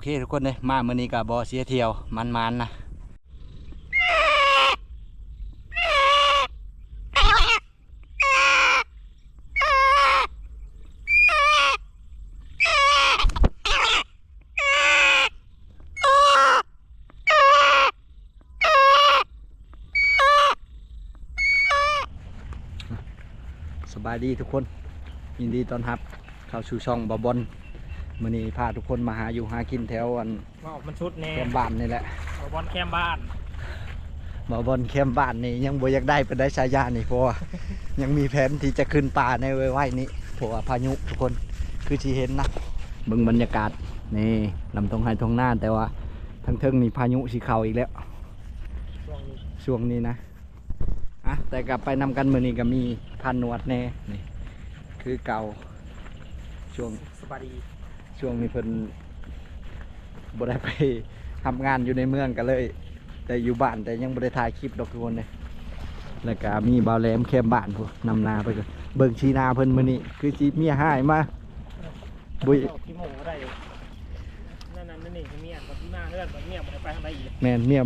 โอเคทุกคนเลยมาเมื้อนี้กับบอเสียเที่ยวมันๆนะสบายดีทุกคนยินดีต้อนรับ เข้าสู่ช่องบอบอล มื้อนี้พาทุกคนมาหาอยู่หากินแถวอันว่ามันชุดแน่แคมป์บ้านนี่แหละเอาบอลแคมบ้านบอบอลแคมป์บ้านนี่ยังบ่อยากได้เป็นได้ฉายานี่เพราะว่ายังมีแผนที่จะขึ้นป่าในไว้ๆนี้เพราะว่าพายุทุกคนคือที่เห็นนะเบิ่งบรรยากาศนี่ลำตรงไฮทงหน้าแต่ว่าทั้งเทิงนี่พายุสีเขาอีกแล้ว ช่วงนี้ช่วงนี้นะอะแต่กลับไปนำกันมือนี้ก็มีพันนวดแน่นี่คือเก่าช่วง สบายดี ช่วงนี้เพิ่นบ่ได้ไปทำงานอยู่ในเมืองกันเลย แต่อยู่บ้านแต่ยังบ่ได้ถ่ายคลิปดอกทุกคนเลยแล้วก็มีบาวแหลมแคมบ้านพวกนำนาไปก่อนเบิ่งชีนาเพิ่นมื้อนี้คือสิเมียหายมาบุยเอาขี้โมงก็ได้อยู่นั่นนั่นนี่เมียแบบหน้าเลือดแบบเมียมันไปทางใดอีกแม่นเมีย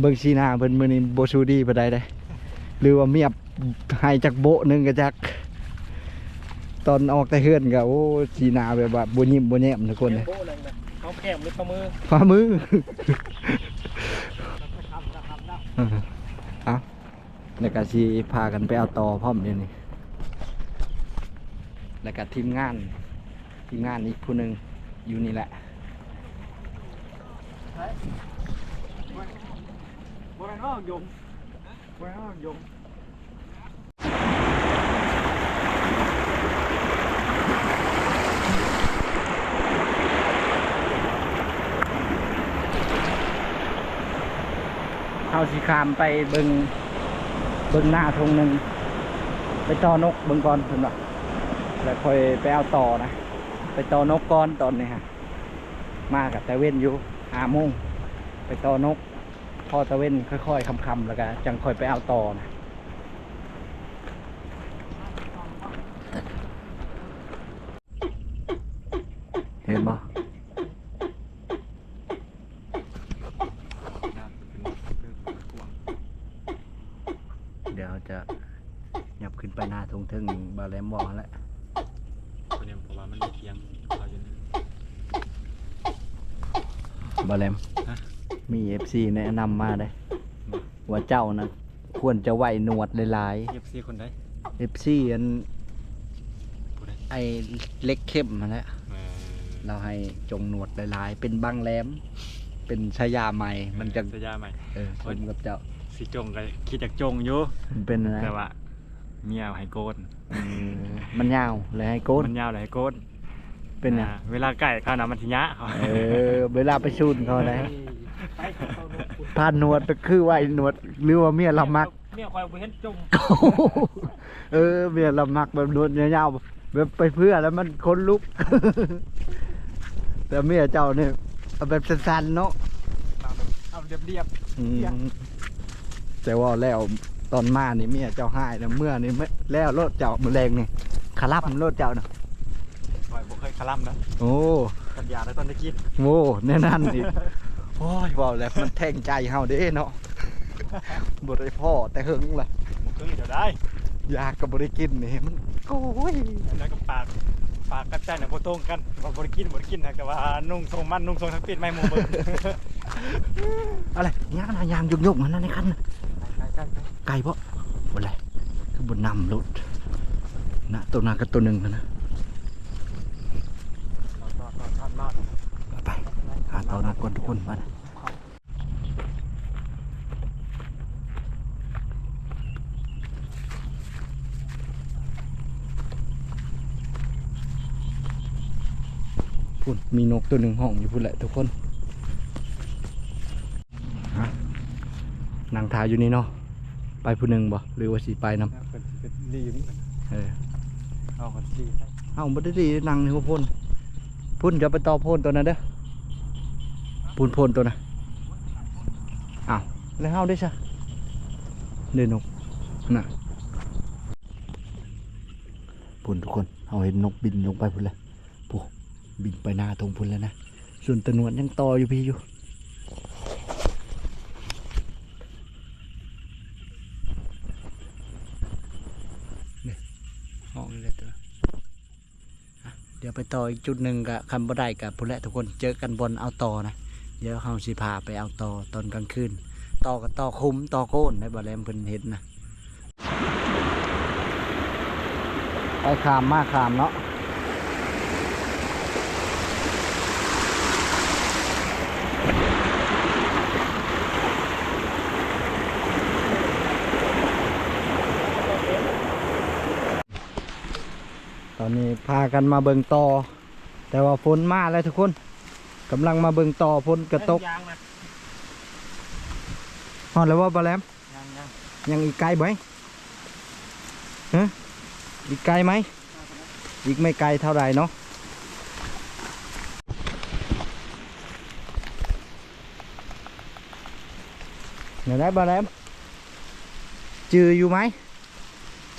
เบิ่งชีนาเพิ่นมื้อนี้บ่สู้ดีปานใดเด้หรือว่าเมียให้จักโบะหนึงก็จัก ตอนออกแต่เฮือนก็โอ้ชีนาแบบว่าบ่ยิ้มบ่แย้มทุกคนเลยโบ้เลยนะเขาแคมหรือเขามือฝ่ามือเราทำเราทำได้เอาแล้วก็สิพากันไปเอาต่อพร้อมเดี๋ยวนี้แล้วก็ทีมงาน ทีมงานอีกผู้หนึ่งอยู่นี่แหละบอลน้องยงบอลน้องยง สีคามไปเบิงเบิงหน้าทงหนึ่งไปต่อนกเบิงก่อนเพิ่นว่าแล้วค่อยไปเอาต่อนะ ไปต่อนกก่อนตอนนี้ฮะมากับตะเว้นอยู่หาโมงไปต่อนก พอตะเว้นค่อยๆคำๆแล้วก็จังค่อยไปเอาต่อนะ เห็นปะเดี๋ยว จะหยับขึ้นไปหน้าทงเทึงบาแลมบอกแล้วตัวนี้ผมว่ามันไม่เทียงเราจะบาแลมฮะมีเอฟซีแนะนำมาได้ ว่าเจ้านะควรจะไหวหนวดหลายเอฟซีคนใดๆเอฟซีอันผู้ใดไอเล็กเข้มมาแล้วเออเราให้จงหนวดหลายๆ เป็นบางแหลม เป็นชายาใหม่มันจะสยาใหม่เออสมกับเจ้า สีจงก็คิดจากจงอยู่มันเป็นอะไรแต่ว่าเมียให้โกนเออมันยาวเลยให้โกนมันยาวเลยให้โกนเป็นอะาเวลาไก่ข้าวหน้ำมันทิยะเขาเออเวลาไปชูนเขาได้ไปเขาเข้านกคุณผ่านหนวดก็คือไหวหนวดหรือว่าเมียละมัก เมียคอยไปเห็นจุ่มเออเมียละมักแบบหนวดยาวๆแบบไปเพื่อแล้วมันคนลุก แต่เมียเจ้าเนี่ยเอาแบบสั้นๆเนาะเอาเรียบเรียบ อืม แต่ว่าแล้วตอนมานี่เมียเจ้าหายนะเมื่อนี่ไม่แล้วรถเจ้ามือแรงนี่ขลับรถเจ้านะปล่อยบ่เคยคลั่มนะโอ้ปัญญาแล้วตอนตะกี้โหแน่นั่นอีกโอ้ยบอกแล้วมันแทงใจเฮาเด้เนาะบได้พ่อแต่หึงล่ะมันคือเดี๋ยวได้ยากกับบริกินนี่มันโอ้ยแล้วก็ปากปากกับใจเนี่ยโบตรงกันบ่บริกินบริกินนะแต่ว่านุ่งทรงมันนุ่งทรงทั้งปิดไม่หมูเบิ่งอะไรยางนะยางยุกยุกๆมันนั่นในคัน น่ะใกล้ใกล้ใกล้ไก่ปะบนอะไรคือบนนำรถนะตัวนั้นกับตัวหนึ่งนะนะไปหาตัวนกก่อนทุกคนมานะพูดมีนกตัวหนึ่งห้องอยู่พูดแหละทุกคนฮะนางทาอยู่นี่เนาะ ไปผู้หนึ่งบ่หรือว่าสีไปนำเป็นเป็นดีอยู่เหมือนกันเออเอาคนดีใช่เอ้าบ่ได้ดีนั่งนี่พ่นพ่นจะไปต่อพ่นตัวนั้นเด้อพ่นพ่นตัวน่ะอ้าวแล้วเฮาได้ซะเด้นกน่ะพ่นทุกคนเฮาเห็นนกบินลงไปพุ่นเลยปุ๊บินไปหนาทงพุ่นแล้วนะส่วนตะนวนยังต่ออยู่พี่อยู่ นี่ห้องเลยตัวอะเดี๋ ยวไปต่ออีกจุดหนึ่งกับคันบ่ได้กับพุ่นและทุกคนเจอกันบนเอาต่อนะเดี๋ยวเฮาสิพาไปเอาต่อตอนกลางคืนต่อกับต่อคุ้มต่อโก้นในบ่แลมเพิ่นเห็นนะไปขามมาขามเนาะ ตอนนี้พากันมาเบิ่งต่อ แต่ว่าฝนมาแล้วทุกคนกำลังมาเบิ่งต่อฝนกระตกยางนะฮอดแล้วว่าบ่แลมยังยังยังอีกไกลไหมฮะอีกไกลไหมอีกไม่ไกลเท่าไหร่เนาะเดี๋ยวได้บาแรมจืออยู่ไหม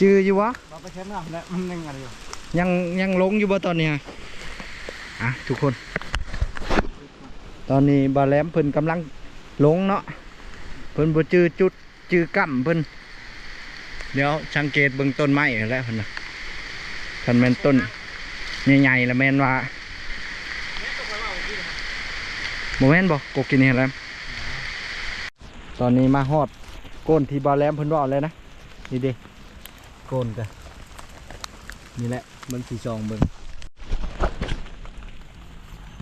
จืออยู่วะเราไปเช็ดน้ำแล้วมันยังอะไรอยู่ ยังยังลงอยู่บ่ตอนเนี้ยอะทุกคน ตอนนี้บาแรมเพิ่นกำลังลงเนาะเพิ่นบ่จือจุดจือกั้มเพิ่นเดี๋ยวสังเกตเบิ่งต้นไม้แล้วเพิ่นน่ะคันแม่นต้นใหญ่ๆแล้วแม่นว่าบ่แม่นบ่กกกินนี่แล้วตอนนี้มาฮอดโกนที่บาแรมเพิ่นว่าเลยนะนี่ด้โกนกันนี่แหละ มันสีจองเบิ่ง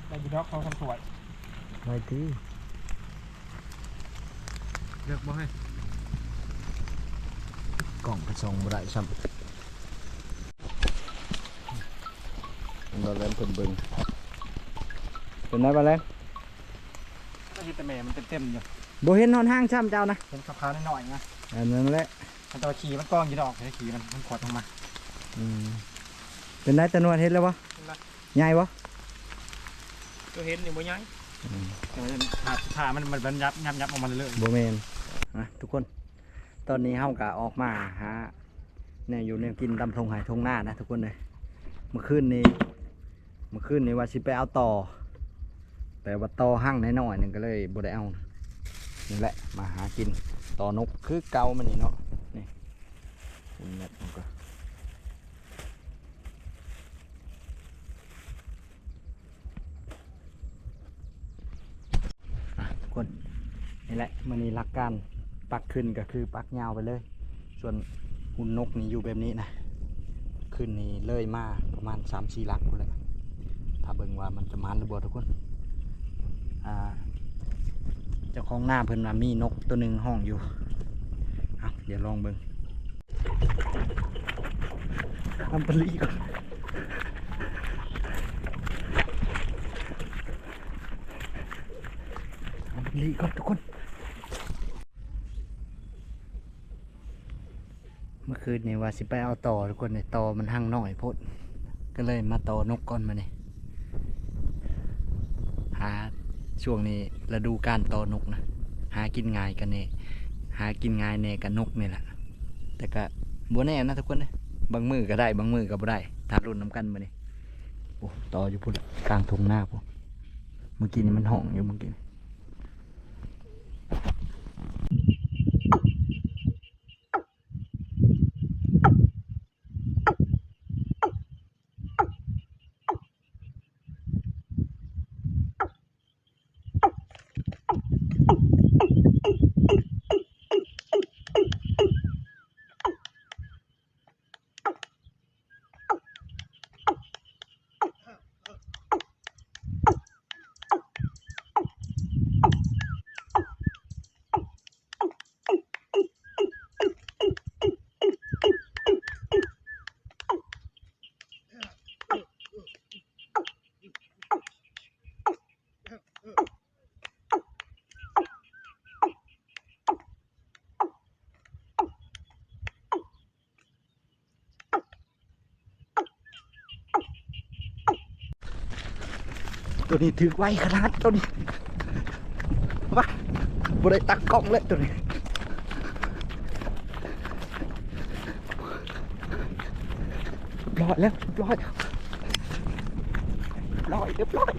แต่ยูดอกเขาทำสวยไว้ที่เลือกบ่ให้กล่องไปส่งบ่ได้ซ้ำบาแรมเพิ่นเบิ่งเป็นไงบาแรมก็เห็นแต่แม่มันเต็มๆอยู่บ่เห็นนอนห้างช้ำเจ้านะเป็นขาวๆหน่อยๆนะอันนั้นแหละมันตัวขี่มันกล้องอยีดอกแต่ขี่มันมันขวดลงมา อืม เป็นได้ตะนวดเห็นแล้ววะใหญ่วะก็เห็นอยู่บ่ยังแต่ว่าผ่าผ่ามันมันมันยับยับยับออกมาเรื่อยโบแมนนะทุกคน ตอนนี้เฮากะออกมาหาเนี่ยอยู่เนี่ยกินตำทงหายทงหน้านะทุกคนเลยเมื่อคืนนี้เมื่อคืนนี้ว่าสิไปเอาต่อ แต่ว่าต่อหั่งน้อยๆหนึ่งก็เลยบ่ได้เอานะนี่แหละมาหากินต่อนกคือเกามันนี่เนาะนี่คุณเน็ตมันก็อะทุกคน นี่แหละมันนี้หลักการปักขึ้นก็คือปักยาวไปเลย ส่วนหุ่นนกนี่อยู่แบบนี้นะขึ้นนี่เลยมาประมาณ3ามสี่ลักพุ่นแหละถ้าเบิ่งว่ามันจะมันหรือบ่ทุกคนอ่าเจ้าของหน้าเพิ่นว่ามีนกตัวหนึ่งห้องอยู่เอาเดี๋ยวลองเบิ่งทำปลีก่อนทำปลีก่อนทุกคน เมื่อคืนนี่ว่าสิไปเอาต่อทุกคนเนี่ยต่อมันหั่งน้อยพดก็เลยมาต่อนกก่อนมาเนี่ยหาช่วงนี้ฤดูการต่อนกนะหากินง่ายกันเนี่ยหากินง่ายแน่กับนกนี่แหละแต่ก็บัวแน่นะทุกคนเนี่ยบางมือก็ได้บางมือก็บ่ได้ถ้ารุ่นน้ำกันมาเนี่ยโอ้ต่ออยู่พุ่นกลางทงหน้าพุ่นเมื่อกี้นี่มันห้องอยู่เมื่อกี้นี่ ตัวนี้ถือไว้ขนาดตัวนี้ว้าบ่ได้ตักกล้องเลยตัวนี้เรียบร้อยแล้วเรียบร้อยเรียบร้อยเรียบร้อย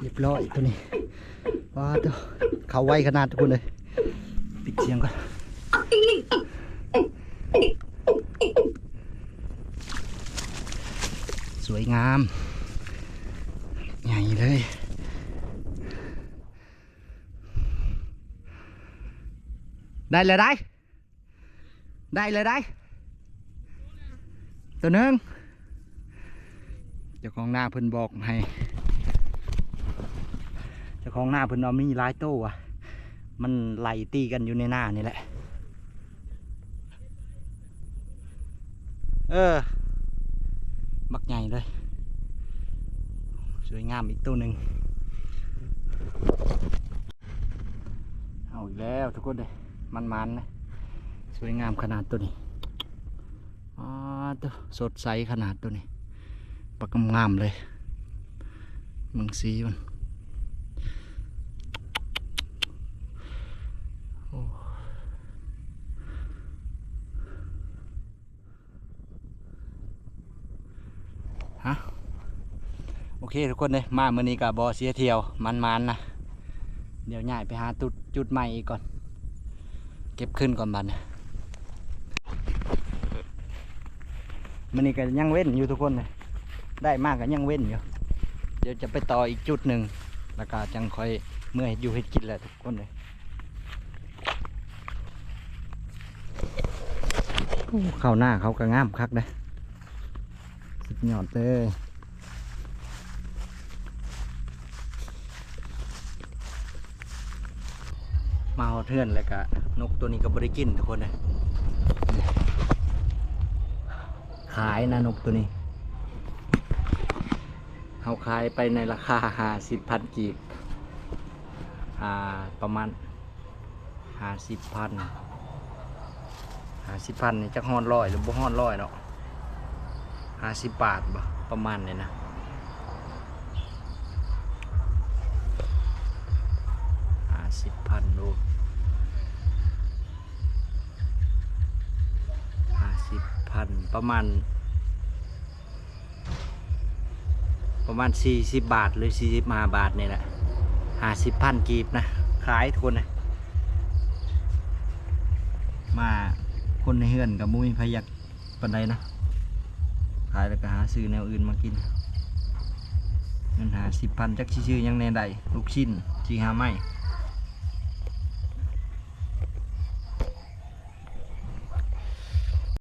เรียบร้อยตัวนี้ว้าตัวเขาไวขนาดทุกคนเลย ปิดเสียงก่อนสวยงาม ใหญ่เลย ได้เลยได้ ได้เลยได้ ตัวนึงเจ้าของหน้าเพิ่นบอกให้เจ้าของหน้าเพิ่นว่ามีหลายโต้อะมันไล่ตีกันอยู่ในหน้านี่แหละ เออ บักใหญ่เลย สวยงามอีกตัวหนึ่งเอาอีกแล้วทุกคนเลย มันๆนะสวยงามขนาดตัวนี้อ๋อตัวสดใสขนาดตัวนี้ปากงามเลยมึงสีมันฮะโอเคทุกคนเลยมาเมื่อนี้กับบอเสียเที่ยวมันๆนะเดี๋ยวย้ายไปหาจุดจุดใหม่อีกก่อน ก็บขึ้นก่อนบันมันนี่ก็ยังเว้นอยู่ทุกคนเลยได้มากก็ยังเว้นอยู่ เดี๋ยวจะไปต่ออีกจุดหนึ่งแล้วก็จังค่อยเมื่อเฮ็ดอยู่เฮ็ดกินแหละทุกคนเลยเข้าหน้าเขาก็งามคักเลยสุดยอดเลย มาเอาเทือนแล้วก็นกตัวนี้ก็บริกินทุกคนเลยขายนะนกตัวนี้เอาขายไปในราคาห้าสิบพันกีบอ่าประมาณห้าสิบพันห้าสิบพันนี่จะห้อนร้อยหรือบ่ห้อนร้อยเนาะห้าสิบบาทบ่ประมาณเนี้นะ ห้าสิบพันลูกห้าสิบพัน ประมาณ ประมาณสี่สิบบาท หรือสี่สิบห้าบาทนี่แหละห้าสิบพันกีบนะ ขายทุกคนนะมาคนในเฮือนกับมุ้ยพยักปันใดนะ ขายแล้วก็หาซื้อแนวอื่นมากินเงินหาสิบพันจักสิซื้อยังแน่ใดลูกชิ้นชีหาไม่